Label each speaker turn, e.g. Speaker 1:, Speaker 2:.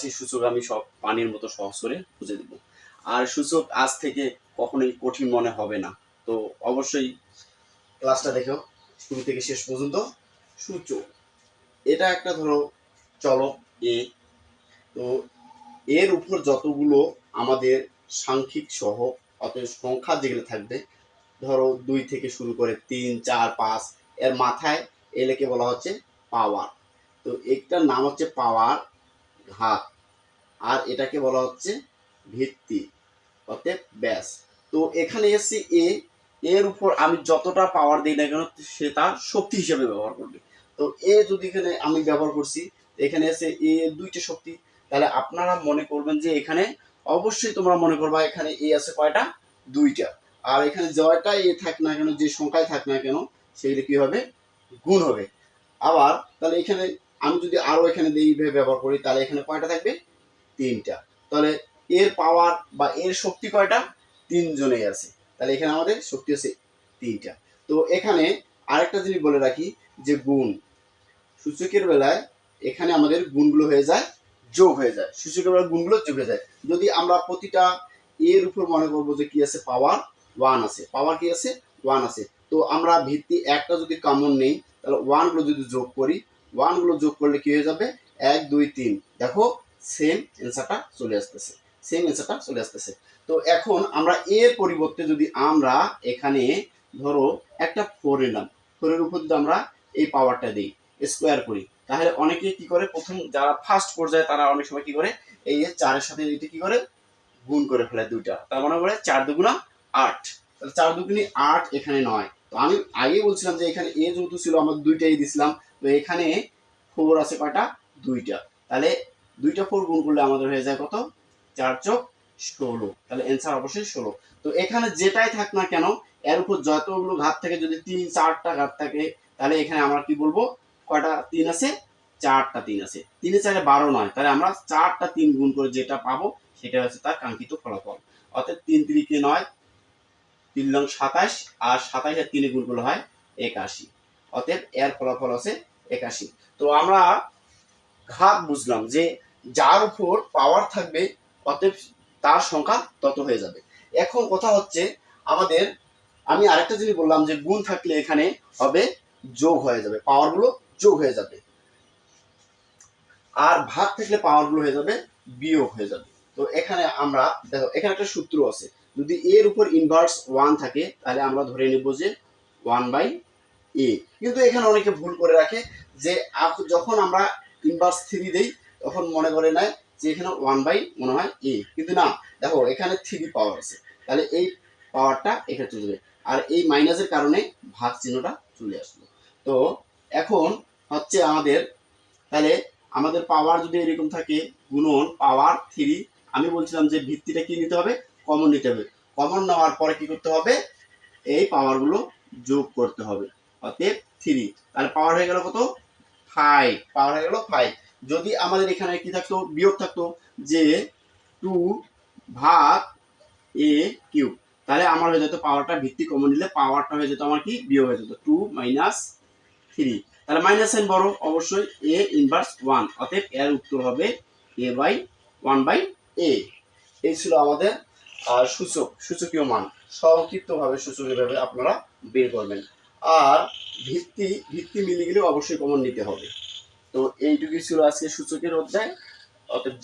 Speaker 1: সেই সূচক আমি সব পানির মতো সহজ করে খুঁজে দেব। আর সূচক আজ থেকে কখনোই কঠিন মনে হবে না। তো অবশ্যই ক্লাসটা দেখো, শুরু থেকে শেষ পর্যন্ত সূচক এটা একটা ধরো চলক এ। তো এর উপর যতগুলো আমাদের সাংখ্যিক সহ অতএব সংখ্যা যেগুলো থাকবে, ধরো দুই থেকে শুরু করে তিন, চার, পাঁচ, এর মাথায় এলেকে বলা হচ্ছে পাওয়ার। তো একটার নাম হচ্ছে পাওয়ার ঘাত আর এটাকে বলা হচ্ছে ভিত্তি অতএব ব্যাস। তো এখানে এসছি এ, এর উপর আমি যতটা পাওয়ার দিই না কেন, সে তার শক্তি হিসেবে ব্যবহার করবে। তো এ যদি এখানে আমি ব্যবহার করছি এখানে এসে এ দুইটা শক্তি। তাহলে আপনারা মনে করবেন যে এখানে অবশ্যই তোমরা মনে করবা এখানে এ আছে কয়টা? দুইটা। আর এখানে জয়টা এ থাক না কেন, যে সংখ্যায় থাক না কেন, সেগুলো কি হবে? গুণ হবে। আবার তাহলে এখানে আমি যদি আরও এখানে এইভাবে ব্যবহার করি, তাহলে এখানে কয়টা থাকবে? তিনটা। তাহলে এর পাওয়ার বা এর শক্তি কয়টা? তিনজনেই আছে। তাহলে এখানে আমাদের শক্তি আছে তিনটা। তো এখানে আরেকটা জিনিস বলে রাখি যে গুণ। সূচকের বেলায় এখানে আমাদের গুণগুলো হয়ে যায়, যোগ হয়ে যায়। সূচকের বেলায় গুণগুলো যোগ হয়ে যায়। যদি আমরা প্রতিটা এর উপর মনে করব যে কি আছে? পাওয়ার ওয়ান আছে। পাওয়ার কি আছে? ওয়ান আছে। তো আমরা ভিত্তি একটা যদি কমন নেই, তাহলে ওয়ানগুলো যদি যোগ করি ওয়ানগুলো যোগ করলে কি হয়ে যাবে? এক, দুই, তিন। দেখো সেম অ্যান্সারটা চলে আসতেছে। সেম অ্যান্সারটা চলে আসতেছে। তো এখন আমরা এর পরিবর্তে যদি আমরা এখানে ধরো একটা ফোর নিলাম ফোরের উপর যদি আমরা এই পাওয়ারটা দিই স্কোয়ার করি, তাহলে অনেকে কি করে? প্রথম যারা ফার্স্ট পর্যায়ে তারা অনেক সময় কি করে? এই চারের সাথে এটা কি করে? গুণ করে ফেলে দুইটা। তার মানে বলে চার দুগুণা আট। তাহলে চার দুগুণি আট এখানে নয়। তো আমি আগে বলছিলাম যে এখানে এ যেহেতু ছিল, আমরা দুইটাই দিছিলাম, তো এখানে ফোর আছে কয়টা? দুইটা। তাহলে দুইটা ফোর গুণ করলে আমাদের হয়ে যায় কত? চার চোখ ষোলো। তাহলে অ্যান্সার অবশ্যই ষোলো। তো এখানে যেটাই থাক না কেন, এর উপর যতগুলো ঘাত থাকে, যদি তিন চারটা ঘাত থাকে, তাহলে এখানে আমরা কি বলব? কয়টা? তিন আছে? চারটা তিন আছে। তিনে চারে বারো নয়। তাহলে আমরা চারটা তিন গুণ করে যেটা পাবো সেটা হচ্ছে তার কাঙ্ক্ষিত ফলাফল। অর্থাৎ তিন তিরিকে নয় তিন লং সাতাশ আর সাতাশ আর তিনে গুণ হয় একাশি। অতএব এর ফলাফল আছে একাশি। তো আমরা ঘাত বুঝলাম যে যার উপর পাওয়ার থাকবে, অতএব তার সংখ্যা তত হয়ে যাবে। এখন কথা হচ্ছে আমাদের, আমি আরেকটা জিনিস বললাম যে গুণ থাকলে এখানে হবে, যোগ হয়ে যাবে। পাওয়ারগুলো যোগ হয়ে যাবে। আর ভাগ থাকলে পাওয়ারগুলো হয়ে যাবে, বিয়োগ হয়ে যাবে। তো এখানে আমরা, দেখো, এখানে একটা সূত্র আছে। যদি এর উপর ইনভার্স ওয়ান থাকে, তাহলে আমরা ধরে নেব যে ওয়ান বাই এ কিন্তু এখানে অনেকে ভুল করে রাখে যে যখন আমরা ইনভার্স থ্রি দিই, তখন মনে করে নেয় যে এখানে ওয়ান বাই মনে হয় এ কিন্তু না, দেখো, এখানে থ্রি পাওয়ার আছে। তাহলে এই পাওয়ারটা এখানে চলে যাবে। আর এই মাইনাসের কারণে ভাগ চিহ্নটা চলে আসলো। তো এখন হচ্ছে আমাদের, তাহলে আমাদের পাওয়ার যদি এরকম থাকে, গুণন পাওয়ার থ্রি আমি বলছিলাম যে ভিত্তিটা কি নিতে হবে? কমন নিতে হবে। কমন নেওয়ার পরে কি করতে হবে? এই পাওয়ারগুলো যোগ করতে হবে। অতএব থ্রি তাহলে পাওয়ার হয়ে গেল কত? ফাইভ পাওয়ার হয়ে গেল ফাইভ যদি আমাদের এখানে কি থাকতো? বিয়োগ থাকতো যে টু ভাগ এ কিউব তাহলে আমার হয়ে যেত পাওয়ারটা ভিত্তি কমন নিলে পাওয়ারটা হয়ে যেত আমার কি? বিয়োগ হয়ে যেত। টু মাইনাস থ্রি তাহলে মাইনাস সাইন বড়। অবশ্যই এ ইনভার্স ওয়ান অতএব এর উত্তর হবে A by one by A এই ছিল আমাদের সূচক, সূচকীয় মান, সংক্ষিপ্তভাবে সূচক এভাবে আপনারা বের করবেন। আর ভিত্তি ভিত্তি মিলে গেলে অবশ্যই কমন নিতে হবে। তো এইটুকুই ছিল আজকে সূচকের অধ্যায়। অতএব